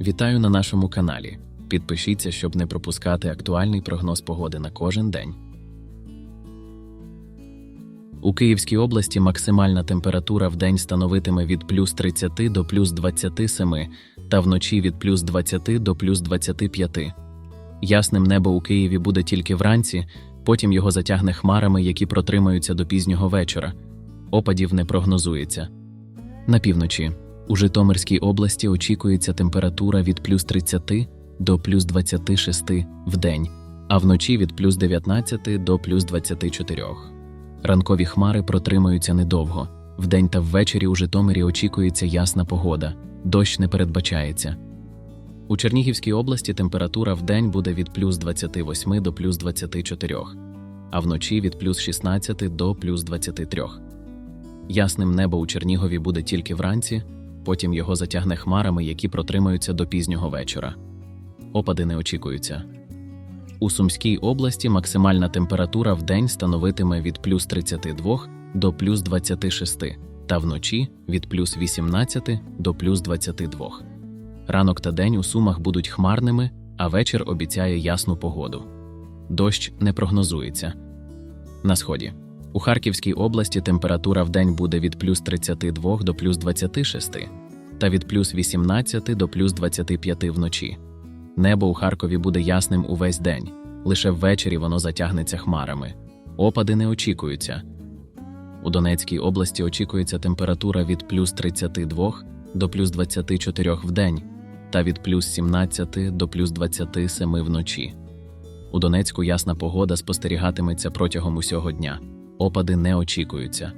Вітаю на нашому каналі. Підпишіться, щоб не пропускати актуальний прогноз погоди на кожен день. У Київській області максимальна температура в день становитиме від плюс 30 до плюс 27 та вночі від плюс 20 до плюс 25. Ясним небо у Києві буде тільки вранці, потім його затягне хмарами, які протримаються до пізнього вечора. Опадів не прогнозується. На півночі у Житомирській області очікується температура від плюс 30 до плюс 26 в день, а вночі від плюс 19 до плюс 24. Ранкові хмари протримаються недовго. Вдень та ввечері у Житомирі очікується ясна погода, дощ не передбачається. У Чернігівській області температура в день буде від плюс 28 до плюс 24, а вночі від плюс 16 до плюс 23. Ясним небо у Чернігові буде тільки вранці, потім його затягне хмарами, які протримаються до пізнього вечора. Опади не очікуються. У Сумській області максимальна температура в день становитиме від плюс 32 до плюс 26, та вночі від плюс 18 до плюс 22. Ранок та день у Сумах будуть хмарними, а вечір обіцяє ясну погоду. Дощ не прогнозується. На сході. У Харківській області температура в день буде від плюс 32 до плюс 26 та від плюс 18 до плюс 25 вночі. Небо у Харкові буде ясним увесь день, лише ввечері воно затягнеться хмарами. Опади не очікуються. У Донецькій області очікується температура від плюс 32 до плюс 24 в день та від плюс 17 до плюс 27 вночі. У Донецьку ясна погода спостерігатиметься протягом усього дня. Опади не очікуються.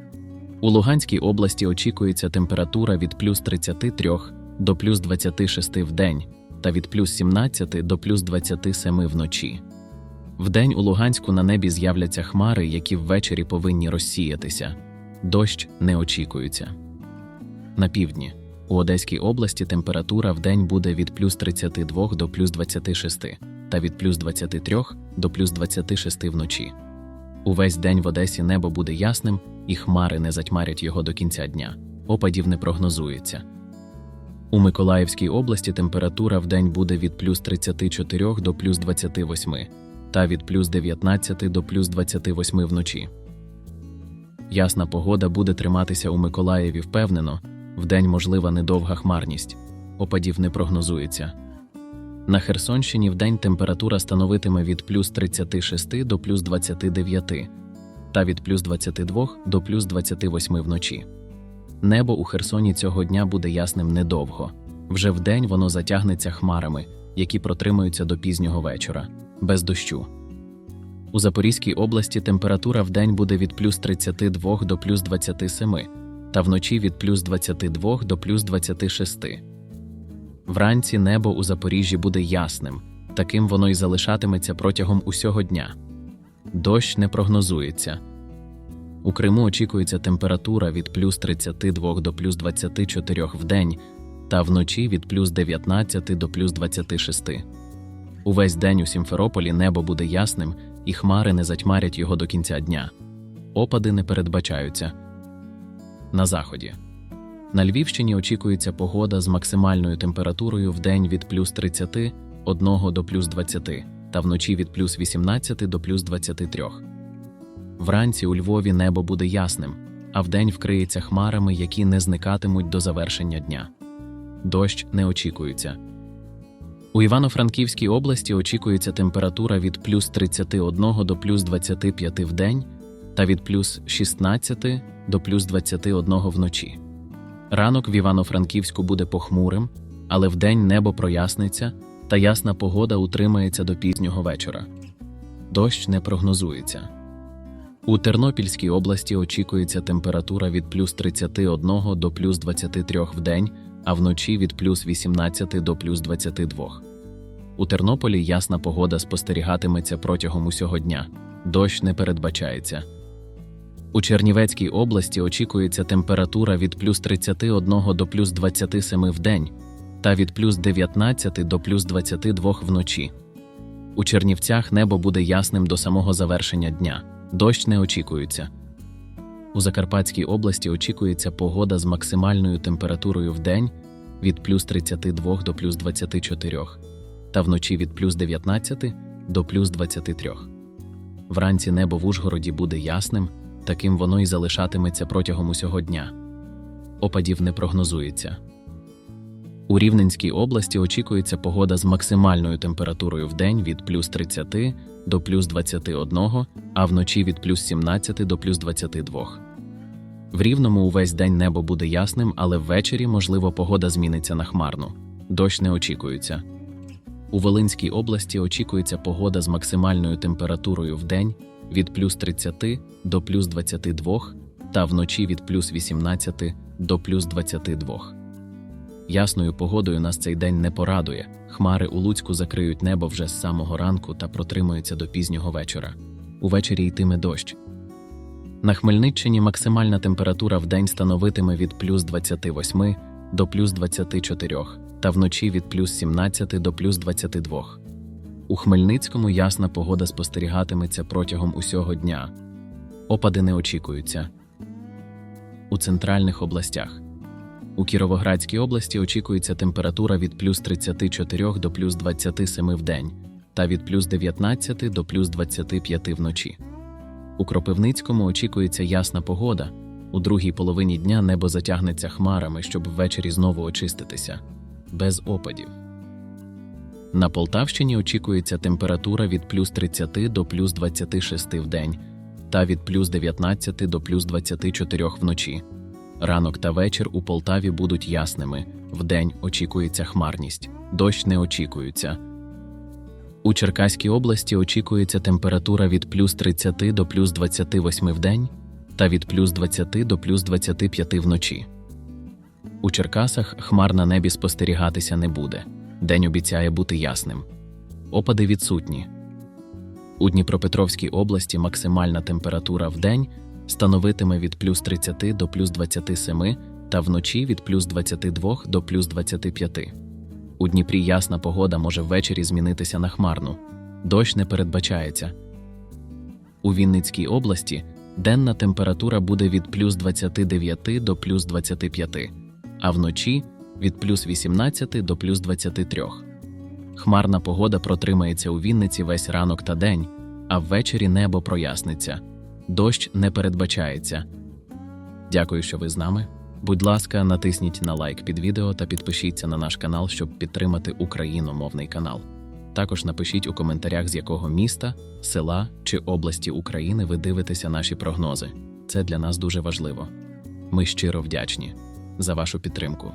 У Луганській області очікується температура від плюс 33 до плюс 26 в день та від плюс 17 до плюс 27 вночі. Вдень у Луганську на небі з'являться хмари, які ввечері повинні розсіятися. Дощ не очікується. На півдні. У Одеській області температура вдень буде від плюс 32 до плюс 26 та від плюс 23 до плюс 26 вночі. Увесь день в Одесі небо буде ясним, і хмари не затьмарять його до кінця дня. Опадів не прогнозується. У Миколаївській області температура в день буде від плюс 34 до плюс 28 та від плюс 19 до плюс 28 вночі. Ясна погода буде триматися у Миколаєві впевнено, вдень можлива недовга хмарність, опадів не прогнозується. На Херсонщині вдень температура становитиме від плюс 36 до плюс 29 та від плюс 22 до плюс 28 вночі. Небо у Херсоні цього дня буде ясним недовго. Вже вдень воно затягнеться хмарами, які протримаються до пізнього вечора, без дощу. У Запорізькій області температура вдень буде від плюс 32 до плюс 27, та вночі від плюс 22 до плюс 26. Вранці небо у Запоріжжі буде ясним, таким воно й залишатиметься протягом усього дня. Дощ не прогнозується. У Криму очікується температура від плюс 32 до плюс 24 в день та вночі від плюс 19 до плюс 26. Увесь день у Сімферополі небо буде ясним, і хмари не затьмарять його до кінця дня. Опади не передбачаються. На заході. На Львівщині очікується погода з максимальною температурою в день від плюс 31 до плюс 20 та вночі від плюс 18 до плюс 23. Вранці у Львові небо буде ясним, а вдень вкриється хмарами, які не зникатимуть до завершення дня. Дощ не очікується. У Івано-Франківській області очікується температура від плюс 31 до плюс 25 в день та від плюс 16 до плюс 21 вночі. Ранок в Івано-Франківську буде похмурим, але вдень небо проясниться та ясна погода утримається до пізнього вечора. Дощ не прогнозується. У Тернопільській області очікується температура від плюс 31 до плюс 23 в день, а вночі від плюс 18 до плюс 22. У Тернополі ясна погода спостерігатиметься протягом усього дня. Дощ не передбачається. У Чернівецькій області очікується температура від плюс 31 до плюс 27 в день та від плюс 19 до плюс 22 вночі. У Чернівцях небо буде ясним до самого завершення дня. Дощ не очікується. У Закарпатській області очікується погода з максимальною температурою в день від плюс 32 до плюс 24, та вночі від плюс 19 до плюс 23. Вранці небо в Ужгороді буде ясним, таким воно і залишатиметься протягом усього дня. Опадів не прогнозується. У Рівненській області очікується погода з максимальною температурою в день від плюс 30 до плюс 21, а вночі від плюс 17 до плюс 22. В Рівному увесь день небо буде ясним, але ввечері, можливо, погода зміниться на хмарну. Дощ не очікується. У Волинській області очікується погода з максимальною температурою в день від плюс 30 до плюс 22 та вночі від плюс 18 до плюс 22. Ясною погодою нас цей день не порадує. Хмари у Луцьку закриють небо вже з самого ранку та протримуються до пізнього вечора. Увечері йтиме дощ. На Хмельниччині максимальна температура в день становитиме від плюс 28 до плюс 24, та вночі від плюс 17 до плюс 22. У Хмельницькому ясна погода спостерігатиметься протягом усього дня. Опади не очікуються. У центральних областях. У Кіровоградській області очікується температура від плюс 34 до плюс 27 в день та від плюс 19 до плюс 25 вночі. У Кропивницькому очікується ясна погода. У другій половині дня небо затягнеться хмарами, щоб ввечері знову очиститися. Без опадів. На Полтавщині очікується температура від плюс 30 до плюс 26 в день та від плюс 19 до плюс 24 вночі. Ранок та вечір у Полтаві будуть ясними. Вдень очікується хмарність, дощ не очікується. У Черкаській області очікується температура від плюс 30 до плюс 28 в день та від плюс 20 до плюс 25 вночі. У Черкасах хмар на небі спостерігатися не буде. День обіцяє бути ясним. Опади відсутні. У Дніпропетровській області максимальна температура в день становитиме від плюс 30 до плюс 27 та вночі від плюс 22 до плюс 25. У Дніпрі ясна погода може ввечері змінитися на хмарну. Дощ не передбачається. У Вінницькій області денна температура буде від плюс 29 до плюс 25, а вночі від плюс 18 до плюс 23. Хмарна погода протримається у Вінниці весь ранок та день, а ввечері небо проясниться. Дощ не передбачається. Дякую, що ви з нами. Будь ласка, натисніть на лайк під відео та підпишіться на наш канал, щоб підтримати україномовний канал. Також напишіть у коментарях, з якого міста, села чи області України ви дивитеся наші прогнози. Це для нас дуже важливо. Ми щиро вдячні за вашу підтримку.